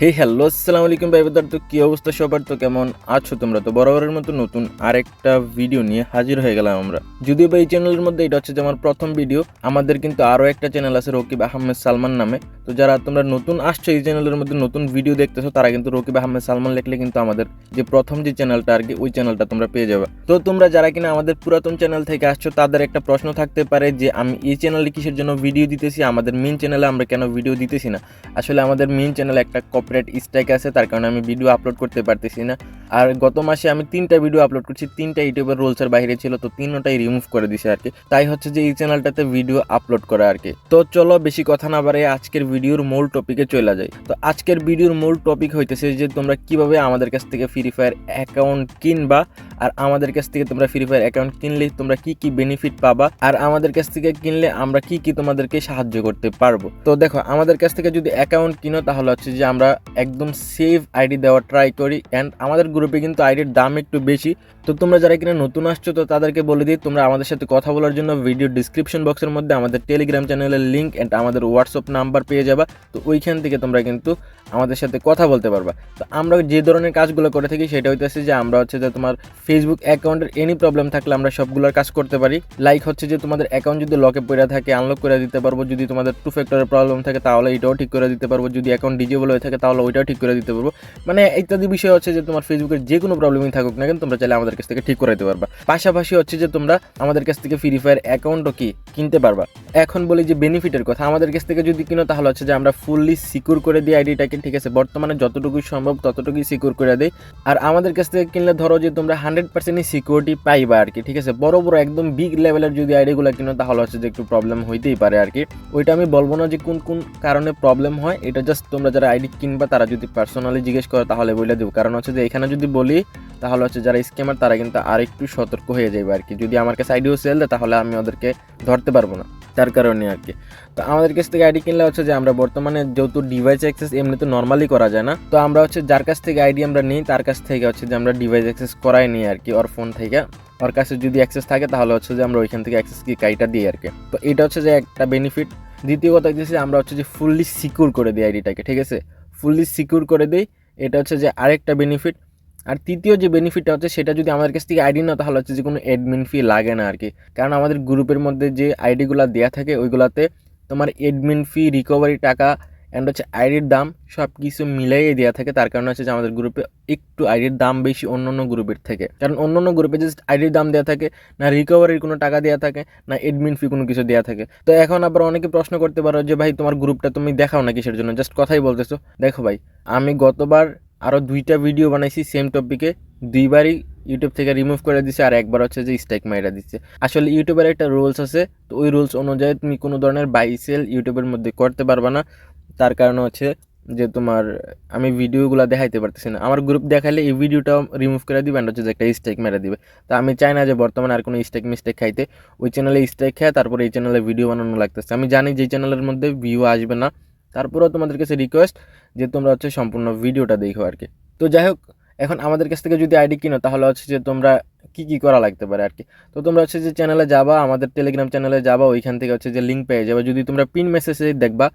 হে hello আসসালামু আলাইকুম ভাই ব্রাদার তো কী অবস্থা সবার? তো কেমন আছো তোমরা? তো বরাবরের মতো নতুন আরেকটা ভিডিও নিয়ে হাজির হয়ে গেলাম আমরা। যদিও বা এই চ্যানেলের মধ্যে এটা হচ্ছে যে আমার প্রথম ভিডিও আমাদের কিন্তু আরও একটা চ্যানেল আছে রকিব আহমেদ সালমান নামে। তো যারা তোমরা নতুন আসছো এই চ্যানেলের মধ্যে, নতুন ভিডিও দেখতেছো, তারা কিন্তু রকিব আহমেদ সালমান লিখলে কিন্তু আমাদের যে প্রথম যে চ্যানেলটা আর কি, ওই চ্যানেলটা তোমরা পেয়ে যাবে। তো তোমরা যারা কিনা আমাদের পুরাতন চ্যানেল থেকে আসছো, তাদের একটা প্রশ্ন থাকতে পারে যে, আমি এই চ্যানেলে কিসের জন্য ভিডিও দিতেছি? আমাদের মেন চ্যানেলে আমরা কেন ভিডিও দিতেছি না? আসলে আমাদের মেন চ্যানেলে একটা কপিরাইট স্ট্রাইক আছে তার কারণে আমি ভিডিও আপলোড করতে পারতেছি না। আর গত মাসে আমি তিনটা ভিডিও আপলোড করছি, তিনটা ইউটিউবের রুলসের বাইরে ছিল, তো তিনটাই রিমুভ করে দিছে আর কি। তাই হচ্ছে যে এই চ্যানেলটাতে ভিডিও আপলোড করা আর কি। তো চলো বেশি কথা না বাড়ে আজকের ভিডিওর মূল টপিকে চলে যাই। তো আজকের ভিডিওর মূল টপিক হইতেছে যে তোমরা কীভাবে আমাদের কাছ থেকে ফ্রি ফায়ার অ্যাকাউন্ট কিনবা, আর আমাদের কাছ থেকে তোমরা ফ্রি ফায়ার অ্যাকাউন্ট কিনলে তোমরা কি কি বেনিফিট পাবা, আর আমাদের কাছ থেকে কিনলে আমরা কি কি তোমাদেরকে সাহায্য করতে পারব। তো দেখো, আমাদের কাছ থেকে যদি অ্যাকাউন্ট কিনো, তাহলে হচ্ছে যে আমরা একদম সেভ আইডি দেওয়া ট্রাই করি অ্যান্ড আমাদের গ্রুপে কিন্তু আইডির দাম একটু বেশি। তো তোমরা যারা কিনা নতুন আসছো, তো তাদেরকে বলে দিই, তোমরা আমাদের সাথে কথা বলার জন্য ভিডিও ডিসক্রিপশন বক্সের মধ্যে আমাদের টেলিগ্রাম চ্যানেলের লিঙ্ক অ্যান্ড আমাদের হোয়াটসঅ্যাপ নাম্বার পেয়ে যাবা। তো ওইখান থেকে তোমরা কিন্তু আমাদের সাথে কথা বলতে পারবা। তো আমরা যে ধরনের কাজগুলো করে থাকি, সেটা হইতেছে যে আমরা হচ্ছে যে তোমার ফেসবুক অ্যাকাউন্টের এনি প্রবলেম থাকলে আমরা সবগুলোর কাজ করতে পারি। লাইক হচ্ছে যে তোমাদের অ্যাকাউন্ট যদি লকে পড়ে থাকে আনলক করে দিতে পারব। যদি তোমাদের টু ফ্যাক্টরের প্রবলেম থাকে, তাহলে এটাও ঠিক করে দিতে পারব। যদি অ্যাকাউন্ট ডিজেবল হয়ে থাকে, তাহলে ওইটাও ঠিক করে দিতে পারব। মানে ইত্যাদি বিষয় হচ্ছে যে তোমার ফেসবুকের যে কোনো প্রবলেমই থাকুক না কেন, তোমরা চাইলে আমাদের কাছ থেকে ঠিক করে দিতে পারবা। পাশাপাশি হচ্ছে যে তোমরা আমাদের কাছ থেকে ফ্রি ফায়ার অ্যাকাউন্টও কি কিনতে পারবা। এখন বলি যে বেনিফিটের কথা, আমাদের কাছ থেকে যদি কিনো, তাহলে হচ্ছে যে আমরা ফুললি সিকিউর করে দিই আইডিটাকে ঠিক আছে? বর্তমানে যতটুকুই সম্ভব ততটুকুই সিকিউর করে দিই। আর আমাদের কাছ থেকে কিনলে ধরো যে তোমরা হান্ড্রেড পার্সেন্টই সিকিউরিটি পাইবা আর কি, ঠিক আছে? বড় বড় একদম বিগ লেভেলের যদি আইডিগুলো কিনো, তাহলে হচ্ছে যে একটু প্রবলেম হইতেই পারে আর কি। ওইটা আমি বলব না যে কোন কোন কারণে প্রবলেম হয়, এটা জাস্ট তোমরা যারা আইডি কিনবা, তারা যদি পার্সোনালি জিজ্ঞেস করো, তাহলে বলে দেবো। কারণ হচ্ছে যে এখানে যদি বলি, তাহলে হচ্ছে যারা স্ক্যামার তারা কিন্তু আরেকটু সতর্ক হয়ে যাবে আর কি যদি আমার কাছে আইডিও সেল দেয়, তাহলে আমি ওদেরকে ধরতে পারব না, তার কারণে আর কি তো আমাদের কাছ থেকে আইডি কিনলে হচ্ছে যে, আমরা বর্তমানে যেহেতু ডিভাইস অ্যাক্সেস এমনি তো নর্মালি করা যায় না, তো আমরা হচ্ছে যার কাছ থেকে আইডি আমরা নিই, তার কাছ থেকে হচ্ছে যে, আমরা ডিভাইস অ্যাক্সেস করাই নিই আর কি ওর ফোন থেকে। ওর কাছে যদি অ্যাক্সেস থাকে, তাহলে হচ্ছে যে, আমরা ওইখান থেকে অ্যাক্সেস কি কাইটা দিই আর কি তো এটা হচ্ছে যে, একটা বেনিফিট দ্বিতীয় কথা হচ্ছে আমরা হচ্ছে যে ফুললি সিকিউর করে দিই আইডিটাকে ঠিক আছে? ফুললি সিকিউর করে দিই। এটা হচ্ছে যে, আরেকটা বেনিফিট আর তৃতীয় যে বেনিফিটটা হচ্ছে, সেটা যদি আমাদের কাছ থেকে আইডি না তাহলে হচ্ছে যে কোনো অ্যাডমিন ফি লাগে না আর কি কারণ আমাদের গ্রুপের মধ্যে যে আইডিগুলো দেওয়া থাকে, ওইগুলোতে তোমার অ্যাডমিন ফি রিকভারি টাকা অ্যান্ড হচ্ছে আইডির দাম সব কিছু মিলাইয়ে দেওয়া থাকে। তার কারণে হচ্ছে যে আমাদের গ্রুপে একটু আইডির দাম বেশি অন্য অন্য গ্রুপের থেকে। কারণ অন্য অন্য গ্রুপে জাস্ট আইডির দাম দেওয়া থাকে, না রিকভারির কোনো টাকা দেওয়া থাকে, না অ্যাডমিন ফি কোনো কিছু দেওয়া থাকে। তো এখন আবার অনেকে প্রশ্ন করতে পারো যে, ভাই, তোমার গ্রুপটা তুমি দেখাও না কিসের জন্য? জাস্ট কথাই বলতেছো। দেখো ভাই, আমি গতবার আরও দুইটা ভিডিও বানাইছি সেম টপিকে দুইবারই ইউটিউব থেকে রিমুভ করে দিছে, আর একবার হচ্ছে যে স্ট্রাইক মাইরা দিচ্ছে আসলে ইউটিউবের একটা রুলস আছে, তো ওই রুলস অনুযায়ী তুমি কোনো ধরনের বাইসেল ইউটিউবের মধ্যে করতে পারবা না। তার কারণ হচ্ছে যে তোমার, আমি ভিডিওগুলো দেখাইতে পারতেছি না। আমার গ্রুপ দেখালে এই ভিডিওটাও রিমুভ করে দিবে অ্যান্ড হচ্ছে যে একটা স্ট্রাইক মেরে দিবে। তো আমি চাই না যে বর্তমানে আর কোনো স্ট্রাইক মিস্টেক খাইতে। ওই চ্যানেলে স্ট্রাইক খায় তারপরে এই চ্যানেলে ভিডিও বানানো লাগতেছে। আমি জানি যে চ্যানেলের মধ্যে ভিউ আসবে না। তারপরেও তোমাদের কাছে রিকোয়েস্ট যে তোমরা হচ্ছে সম্পূর্ণ ভিডিওটা দেখো আর কি তো যাই হোক এখন আমাদের কাছ থেকে যদি আইডি কিনো, তাহলে হচ্ছে যে তোমরা কি কি করা লাগতে পারে আর কি তো তোমরা হচ্ছে যে চ্যানেলে যাবা, আমাদের টেলিগ্রাম চ্যানেলে যাবা, ওইখান থেকে হচ্ছে যে লিঙ্ক পেয়ে যাবে। যদি তোমরা পিন মেসেজে দেখবা,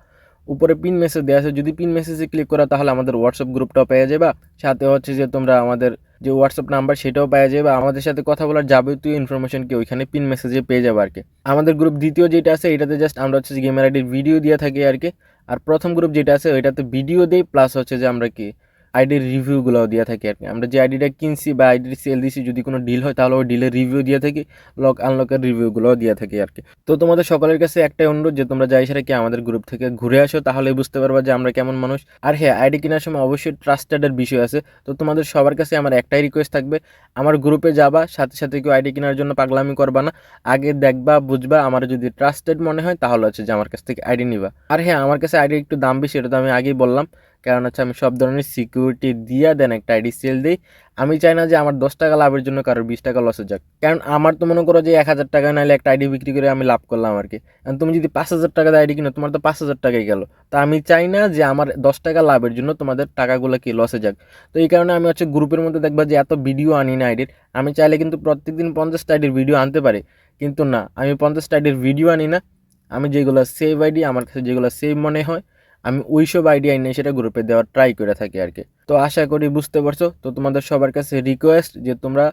উপরে পিন মেসেজ দেওয়া আছে, যদি পিন মেসেজে ক্লিক করা, তাহলে আমাদের হোয়াটসঅ্যাপ গ্রুপটাও পেয়ে যাবা। সাথে হচ্ছে যে তোমরা আমাদের যে হোয়াটসঅ্যাপ নাম্বার সেটাও পেয়ে যাবে। আমাদের সাথে কথা বলার যাবতীয় ইনফরমেশন কি ওইখানে পিন মেসেজে পেয়ে যাবে আর কি আমাদের গ্রুপ দ্বিতীয় যেটা আছে, এটাতে জাস্ট আমরা হচ্ছে গেমের আইডির ভিডিও দিয়ে থাকি আর কি আর প্রথম গ্রুপ যেটা আছে ওইটাতে ভিডিও দেই প্লাস হচ্ছে যে আমরা কি আইডির রিভিউগুলোও দিয়ে থাকি আর কি। আমরা যে আইডিটা কিনছি বা আইডির সেল দিছি, যদি কোনো ডিল হয়, তাহলে ওই ডিলের রিভিউ দিয়ে থাকি লক আনলকের রিভিউগুলোও দিয়ে থাকি আর কি। তো তোমাদের সকলের কাছে একটাই অনুরোধ, যে তোমরা যাই সেটা কি আমাদের গ্রুপ থেকে ঘুরে আসো তাহলে বুঝতে পারবা যে আমরা কেমন মানুষ। আর হ্যাঁ আইডি কেনার সময় অবশ্যই ট্রাস্টেডের বিষয় আছে। তো তোমাদের সবার কাছে আমার একটাই রিকোয়েস্ট থাকবে, আমার গ্রুপে যাবা, সাথে সাথে কেউ আইডি কেনার জন্য পাগলামি করবা না। আগে দেখবা, বুঝবা, আমার যদি ট্রাস্টেড মনে হয়, তাহলে হচ্ছে যে আমার কাছ থেকে আইডি নিবা। আর হ্যাঁ আমার কাছে আইডি একটু দাম বেশি, এটা তো আমি আগেই বললাম। কারণ হচ্ছে আমি সব ধরনের সিকিউরিটি দিয়ে দেন একটা আইডি সেল দিই। আমি চাই না যে আমার দশ টাকা লাভের জন্য কারোর বিশ টাকা লসে যাক। কারণ আমার তো মনে করো যে এক হাজার টাকা নাহলে একটা আইডি বিক্রি করে আমি লাভ করলাম আর কি আর তুমি যদি পাঁচ হাজার টাকা আইডি কিনো, তোমার তো পাঁচ হাজার টাকাই গেল। তা আমি চাই না যে আমার দশ টাকা লাভের জন্য তোমাদের টাকাগুলো কি লসে যাক। তো এই কারণে আমি হচ্ছে গ্রুপের মধ্যে দেখবা যে এত ভিডিও আনি না আইডির আমি চাইলে কিন্তু প্রত্যেকদিন পঞ্চাশটা আইডির ভিডিও আনতে পারি। কিন্তু না, আমি পঞ্চাশটা আইডির ভিডিও আনি না। আমি যেগুলো সেভ আইডি আমার কাছে যেগুলো সেভ মনে হয় আমি ওই সব আইডিয়া নিয়ে সেটা গ্রুপে দেওয়ার ট্রাই করে থাকি আর কি। তো আশা করি বুঝতে পারছ, তো তোমাদের সবার কাছে রিকোয়েস্ট যে তোমরা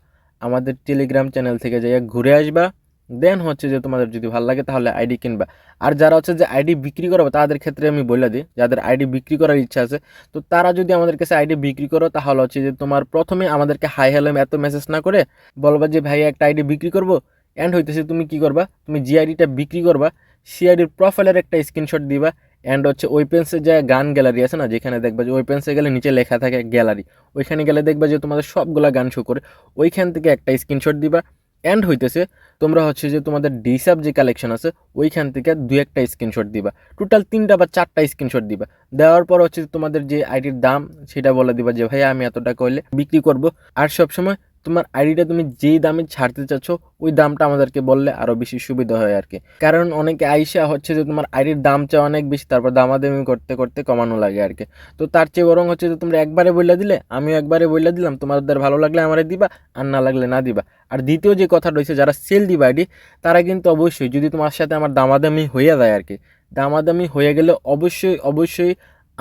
আমাদের টেলিগ্রাম চ্যানেল থেকে যাই ঘুরে আসবা দেন হচ্ছে যে তোমাদের যদি ভালো লাগে তাহলে আইডি কিনবা। আর যারা হচ্ছে যে আইডি বিক্রি করবে, তাদের ক্ষেত্রে আমি বলে দিই, যাদের আইডি বিক্রি করার ইচ্ছা আছে, তো তারা যদি আমাদের কাছে আইডি বিক্রি করো, তাহলে হচ্ছে যে তোমার প্রথমে আমাদেরকে হাই হ্যালো এত মেসেজ না করে বলবা যে ভাই একটা আইডি বিক্রি করব? অ্যান্ড হইতেছে তুমি কি করবা? তুমি যে আইডিটা বিক্রি করবা, সে আইডির প্রোফাইলের একটা স্ক্রিনশট দিবা অ্যান্ড হচ্ছে ওয়েপেন্সের যে গান গ্যালারি আছে না, যেখানে দেখবা যে ওয়েপেন্সে গেলে নিচে লেখা থাকে গ্যালারি ওইখানে গেলে দেখবা যে তোমাদের সবগুলা গান শো করে, ওইখান থেকে একটা স্ক্রিনশট দিবা অ্যান্ড হইতেছে তোমরা হচ্ছে যে তোমাদের ডিসাব যে কালেকশন আছে, ওইখান থেকে দু একটা স্ক্রিনশট দিবা টোটাল তিনটা বা চারটা স্ক্রিনশট দিবা, দেওয়ার পর হচ্ছে তোমাদের যে আইডির দাম, সেটা বলে দিবা যে ভাই আমি এত টাকা হইলে বিক্রি করব। আর সবসময় তোমার আইডিটা তুমি যেই দামে ছাড়তে চাচ্ছ, ওই দামটা আমাদেরকে বললে আরও বেশি সুবিধা হয় আর কি। কারণ অনেকে আইসা হচ্ছে যে তোমার আইডির দাম চাও অনেক বেশি, তারপর দামাদামি করতে করতে কমানো লাগে আর কি। তো তার চেয়ে বরং হচ্ছে যে তোমরা একবারে বললে দিলে, আমিও একবারে বললে দিলাম, তোমাদের ভালো লাগলে আমারে দিবা, আর না লাগলে না দিবা। আর দ্বিতীয় যে কথা রয়েছে যারা সেল দিবা আইডি, তারা কিন্তু অবশ্যই যদি তোমার সাথে আমার দামাদামি হয়ে যায় আর কি, দামাদামি হয়ে গেলে অবশ্যই অবশ্যই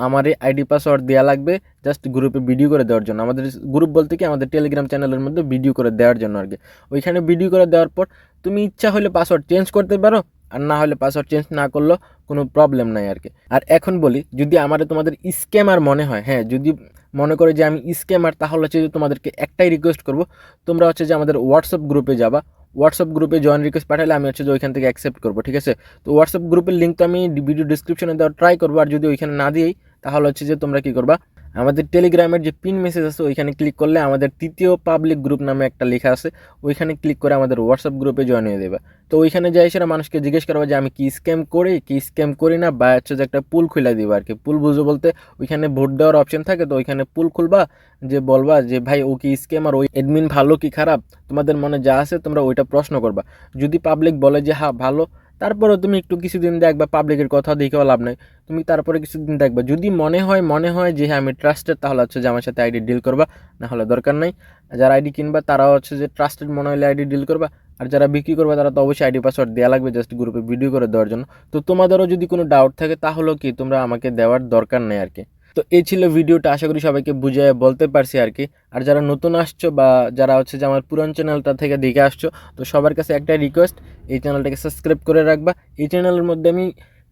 আমার এই আইডি পাসওয়ার্ড দেওয়া লাগবে জাস্ট গ্রুপে ভিডিও করে দেওয়ার জন্য। আমাদের গ্রুপ বলতে কি, আমাদের টেলিগ্রাম চ্যানেলের মধ্যে ভিডিও করে দেওয়ার জন্য আর কি। ওইখানে ভিডিও করে দেওয়ার পর তুমি ইচ্ছা হলে পাসওয়ার্ড চেঞ্জ করতে পারো, আর না হলে পাসওয়ার্ড চেঞ্জ না করলেও কোনো প্রবলেম নাই আর কি। আর এখন বলি, যদি আমার তোমাদের স্ক্যামার মনে হয় হ্যাঁ যদি মনে করে যে আমি স্ক্যামার তাহলে হচ্ছে যে তোমাদেরকে একটাই রিকোয়েস্ট করব, তোমরা হচ্ছে যে আমাদের হোয়াটসঅ্যাপ গ্রুপে যাবা। হোয়াটসঅ্যাপ গ্রুপে জয়েন রিকোয়েস্ট পাঠালে আমি হচ্ছে যে ওইখান থেকে অ্যাকসেপ্ট করব, ঠিক আছে? তো হোয়াটসঅ্যাপ গ্রুপের লিঙ্ক তো আমি ভিডিও ডিসক্রিপশনে দেওয়ার ট্রাই করব, আর যদি ওইখানে না দিয়েই তাহলে হচ্ছে যে তোমরা কী করবা? আমাদের টেলিগ্রামের যে পিন মেসেজ আছে, ওইখানে ক্লিক করলে আমাদের তৃতীয় পাবলিক গ্রুপ নামে একটা লেখা আছে, ওইখানে ক্লিক করে আমাদের হোয়াটসঅ্যাপ গ্রুপে জয়েন হয়ে দেবে তো ওইখানে যাই সেটা মানুষকে জিজ্ঞেস করব যে, আমি কি স্ক্যাম করি? কি স্ক্যাম করি না? বা হচ্ছে যে একটা পুল খুলে দিব আর কি পুল বুঝো বলতে ওইখানে ভোট দেওয়ার অপশন থাকে, তো ওইখানে পুল খুলবা, যে বলবা যে, ভাই, ও কি স্ক্যাম আর ওই অ্যাডমিন ভালো কি খারাপ? তোমাদের মনে যা আছে তোমরা ওইটা প্রশ্ন করবা। যদি পাবলিক বলে যে হ্যাঁ ভালো। তারপরে তুমি একটু কিছুদিন দেখবা পাবলিকের কথা দেখেও লাভ নাই। তুমি তারপরে কিছুদিন দেখবা। যদি মনে হয় মনে হয় যে হ্যাঁ আমি ট্রাস্টেড তাহলে হচ্ছে যে, আমার সাথে আইডি ডিল করবা। না হলে দরকার নাই। যারা আইডি কিনবা, তারাও হচ্ছে যে ট্রাস্টেড মনে হলে আইডি ডিল করবা। আর যারা বিক্রি করবে, তারা তো অবশ্যই আইডি পাসওয়ার্ড দেওয়া লাগবে জাস্ট গ্রুপে ভিডিও করে দেওয়ার জন্য। তো তোমাদেরও যদি কোনো ডাউট থাকে, তাহলেও কি তোমরা আমাকে দেওয়ার দরকার নেই আর কি। তো এই ছিল ভিডিওটা, আশা করি সবাইকে বুঝিয়ে বলতে পারছি আর কি। আর যারা নতুন আসছো বা যারা হচ্ছে যে আমার পুরান চ্যানেলটা থেকে দেখে আসছো, তো সবার কাছে একটাই রিকোয়েস্ট এই চ্যানেলটাকে সাবস্ক্রাইব করে রাখবা। এই চ্যানেলের মধ্যে আমি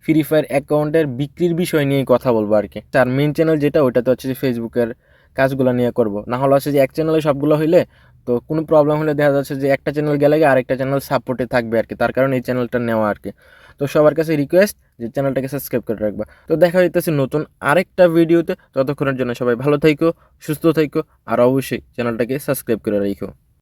ফ্রি ফায়ার অ্যাকাউন্টের বিক্রির বিষয় নিয়ে কথা বলব আর কি। তার মেন চ্যানেল যেটা, ওইটাতে হচ্ছে যে ফেসবুকের কাজগুলো নিয়ে করব। না হলে হচ্ছে যে এক চ্যানেলে সবগুলো হইলে, তো কোনো প্রবলেম হলে দেখা যাচ্ছে যে একটা চ্যানেল গেলে আরেকটা চ্যানেল সাপোর্টে থাকবে আর কি। তার কারণে এই চ্যানেলটা নেওয়া আর কি। তো সবার কাছে রিকোয়েস্ট যে চ্যানেলটাকে সাবস্ক্রাইব করে রাখবা। তো দেখা হইতেছে নতুন আরেকটা ভিডিওতে ততক্ষণের জন্য সবাই ভালো থাইকো, সুস্থ থাইকো, আর অবশ্যই চ্যানেলটাকে সাবস্ক্রাইব করে রাখো